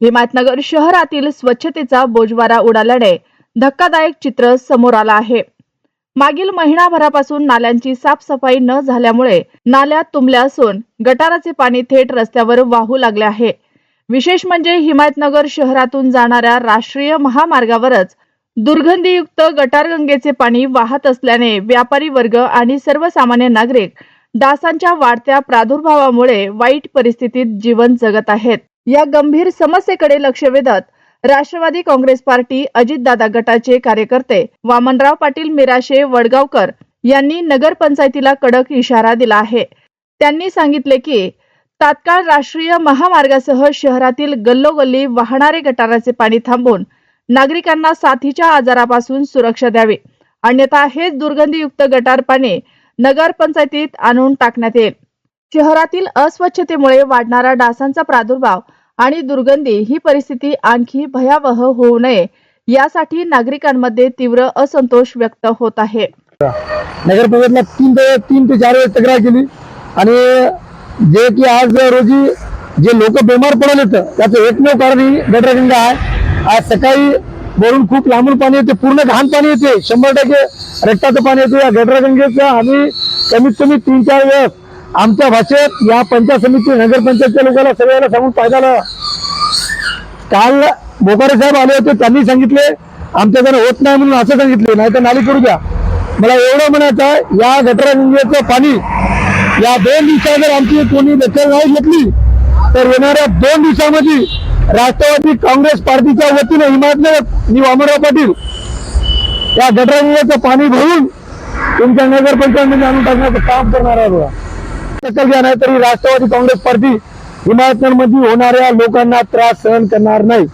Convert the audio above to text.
हिमायतनगर शहरातील स्वच्छतेचा बोजवारा उडाल्याने धक्कादायक चित्र समोर आलं आहे. मागील महिनाभरापासून नाल्यांची साफसफाई न झाल्यामुळे नाल्या तुंबल्या असून गटाराचे पाणी थेट रस्त्यावर वाहू लागले आहे. विशेष म्हणजे हिमायतनगर शहरातून जाणाऱ्या राष्ट्रीय महामार्गावरच दुर्गंधीयुक्त गटारगंगेचे पाणी वाहत असल्याने व्यापारी वर्ग आणि सर्वसामान्य नागरिक डासांच्या वाढत्या प्रादुर्भावामुळे वाईट परिस्थितीत जीवन जगत आहेत. या गंभीर समस्येकडे लक्ष वेधत राष्ट्रवादी काँग्रेस पार्टी अजितदादा गटाचे कार्यकर्ते वामनराव पाटील मिराशे वडगावकर यांनी नगरपंचायतीला कडक इशारा दिला आहे. त्यांनी सांगितले की तात्काळ राष्ट्रीय महामार्गासह शहरातील गल्लोगल्ली वाहणारे गटाराचे पाणी थांबवून नागरिकांना साथीच्या आजारापासून सुरक्षा द्यावी. अन्यथा हेच दुर्गंधीयुक्त गटार पाणी नगरपंचायतीत आणून टाकण्यात येईल. शहरातील अस्वच्छतेमुळे वाढणारा डासांचा प्रादुर्भाव आणि दुर्गंधी ही परिस्थिती आणखी भयावह होऊ नये. यासाठी नागरिकांमध्ये तीव्र असंतोष व्यक्त होत आहे. नगरपंचायतला तीन ते तीन ते चार वेळेस तक्रार केली. आणि जे की आज रोजी जे लोक बेमार पडले होतं त्याचं एकमेव कारण ही गटरगंगा आहे. आज सकाळी वरून खूप लांबून पाणी येते पूर्ण घाण पाणी येते. शंभर टक्के रक्ताचं पाणी येते. या गटरगंगेचं आम्ही कमीत कमी तीन चार वेळेस आमच्या भाषेत या पंचायत समिती नगरपंचायतच्या लोकांना सगळ्याला सांगून फायदा काल बोकारे साहेब आले होते त्यांनी सांगितले आमच्याकडे होत नाही म्हणून असं सांगितले नाही तर नाली करू द्या. मला एवढं म्हणायचं आहे या गटरगंगेचं पाणी या दोन दिवसात जर आमची कोणी दखल नाही घेतली तर येणाऱ्या दोन दिवसामध्ये राष्ट्रवादी काँग्रेस पार्टीच्या वतीने हिमायतनगर मी वामनराव पाटील या गटरगंगेचं पाणी भरून तुमच्या नगरपंचायतमध्ये आणून टाकण्याचं काम करणार आहे बघा. दखल घ्या नाही तरी राष्ट्रवादी काँग्रेस पार्टी हिमायतनगर होणाऱ्या लोकांना त्रास सहन करणार नाही.